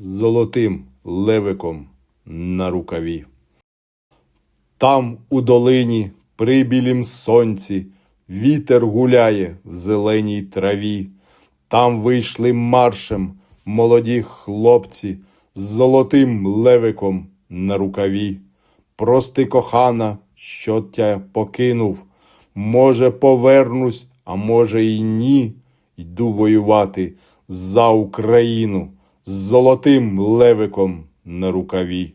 з золотим левиком на рукаві. Там у долині при білім сонці вітер гуляє в зеленій траві. Там вийшли маршем молоді хлопці з золотим левиком на рукаві. Прости, кохана, що тя покинув. Може, повернусь, а може й ні. Йду воювати за Україну з золотим левиком на рукаві.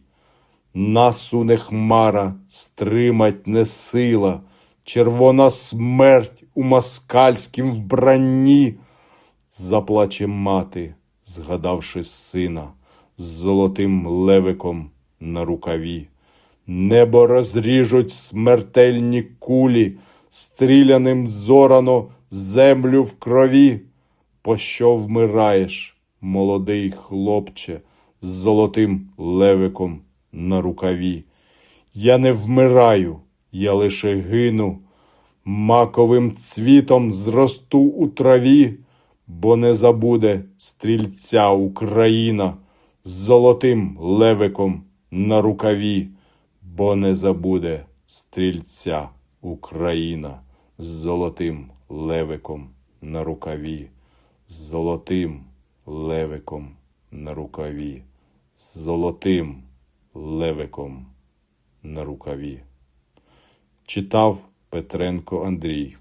Нас уне хмара, стримать не сила, червона смерть у москальськім вбранні. Заплаче мати, згадавши сина, з золотим левиком на рукаві. Небо розріжуть смертельні кулі, стріляним зорано землю в крові. Пощо вмираєш, молодий хлопче, з золотим левиком на рукаві? Я не вмираю, я лише гину, маковим цвітом зросту у траві, бо не забуде стрільця Україна з золотим левиком на рукаві, бо не забуде стрільця Україна з золотим левиком на рукаві, з золотим левиком на рукаві, з золотим левиком на рукаві. Читав Петренко Андрій.